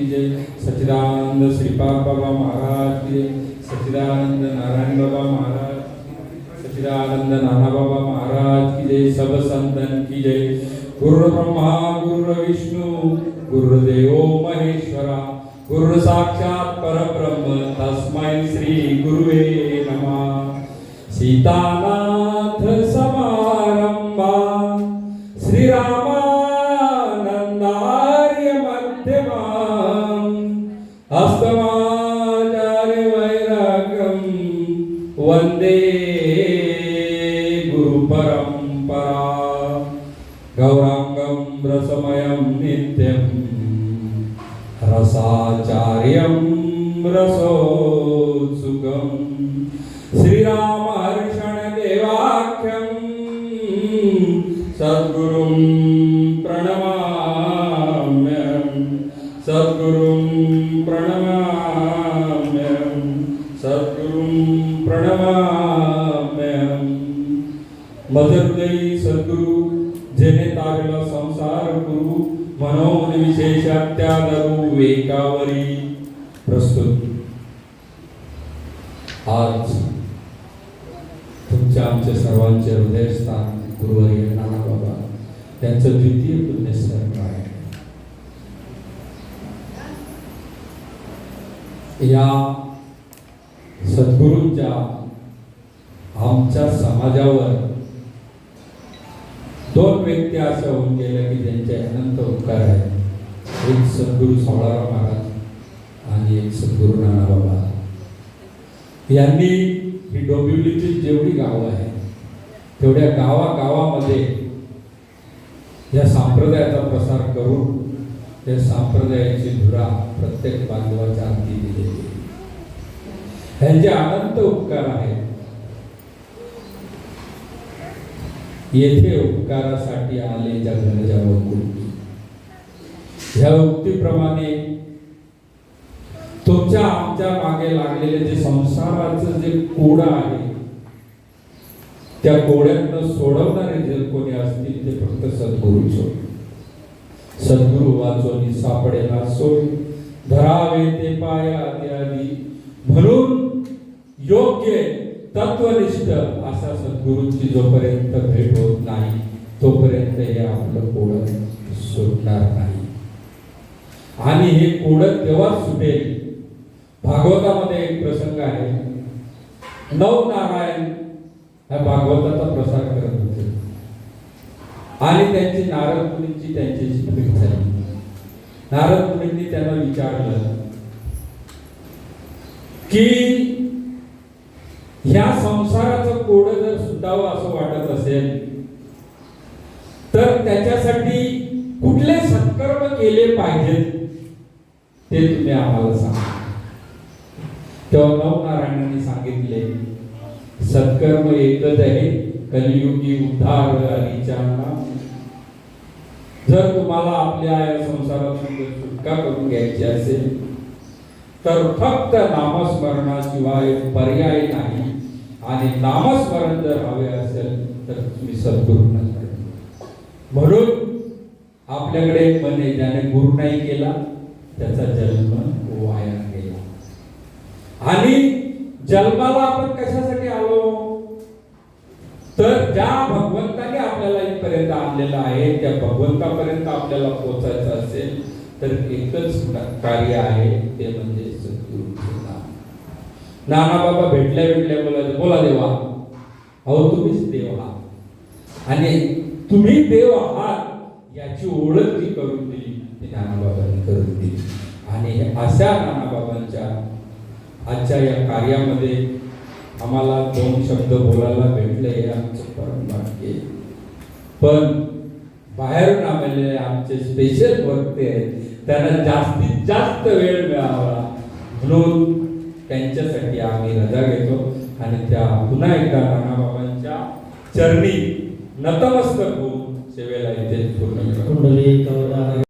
की जय. सच्चिदानंद श्रीपाद बाबा महाराज की जय. सच्चिदानंद नारायण बाबा महाराज की सच्चिदानंद नाना बाबा महाराज की जय. सब संतन की जय. गुरु ब्रह्मा गुरु विष्णू गुरुदेव महेश्वरा गुरु साक्षात परब्रह्म तस्मै श्री गुरुवे नमः. सीतानाथ गुरुपरंपरा गौरांगं रसमयं नित्यं रसाचार्यं रसोत्सुकं श्रीरामहर्षण देवाख्यं सद्गुरुं प्रणमाम्यं सद्गुरुं प्रणमाम्यं मजहृदयी सद्गुरु जेने तारला संसार गुरु मनोमन विशेषात्यादरू वेकावरी प्रस्तुत. आज तुमच्या आमच्या सर्वांचे हृदयस्थान गुरुवारी नाना बाबा त्यांचं द्वितीय पुण्यस्मरण आहे? या सद्गुरूंच्या आमच्या समाजावर दोन व्यक्ती अशा होऊन गेल्या की त्यांचे अनंत उपकार आहेत. एक सद्गुरू सोळाराम महाराज आणि एक सद्गुरू नाना बाबा यांनी ही डोंबिवलीची जेवढी गावं आहेत तेवढ्या गावागावामध्ये या संप्रदायाचा प्रसार करून या संप्रदायाची धुरा प्रत्येक बांधवाच्या हाती दिलेली यांचे अनंत उपकार आहेत. येथे उपकारासाठी आले जगण्याच्या वकुळी ह्या उक्तीप्रमाणे तुमच्या आमच्या मागे लागलेले जे संसाराचं जे कोड आहे त्या कोड्यातनं सोडवणारे जे कोणी असतील ते फक्त सद्गुरूच होते सद्गुरु वाचोनी सापडेना सोड. धरावे ते पाया आदी म्हणून योग्य तत्वनिष्ठ असा सद्गुरूंची जोपर्यंत भेट होत नाही तोपर्यंत हे आपलं कोड सुटणार नाही. आणि हे कोड तेव्हा सुटेल? भागवतामध्ये एक प्रसंग आहे. नव नारायण ह्या भागवताचा प्रसार करत होते. आणि त्यांची नारद मुलींची त्यांच्याशी भेट झाली. नारद मुलींनी त्यांना विचारलं की ह्या संसाराचं कोड जर सुटावं असं वाटत असेल तर त्याच्यासाठी कुठले सत्कर्म केले पाहिजेत ते तुम्ही आम्हाला सांगा. तेव्हा नवनारायणांनी सांगितले सत्कर्म एकच आहे कलियुगी उद्धार हरीच्या जर तुम्हाला आपल्या या संसारातून सुटका करून घ्यायची असेल तर फक्त नामस्मरणाशिवाय पर्याय नाही. आणि नामस्मरण जर हवे असेल तर तुम्ही सद्गुरूंना म्हणून आपल्याकडे म्हणे ज्याने गुरु नाही केला त्याचा जन्म वाया गेला. आणि जन्माला आपण कशासाठी आलो? तर ज्या भगवंताने आपल्याला इथपर्यंत आणलेलं आहे त्या भगवंतापर्यंत आपल्याला पोहोचायचं असेल तर एकच कार्य आहे ते म्हणजे नाना बाबा भेटल्या भेटल्या बोलायचं बोला देवा. अहो तुम्हीच देव आहात. आणि तुम्ही देव आहात याची ओळख जी करून दिली ती नानाबाबांनी करून दिली. आणि अशा नानाबाबांच्या आजच्या या कार्यामध्ये आम्हाला दोन शब्द बोलायला भेटले हे आमचं परम भाग्य पण बाहेरून आलेले आमचे स्पेशल वक्ते आहेत त्यांना जास्तीत जास्त वेळ मिळावा. म्हणून त्यांच्यासाठी आम्ही रजा घेतो आणि त्या पुन्हा एकदा नानाबाबांच्या चरणी नतमस्तक होऊन सेवेला इथे पूर्ण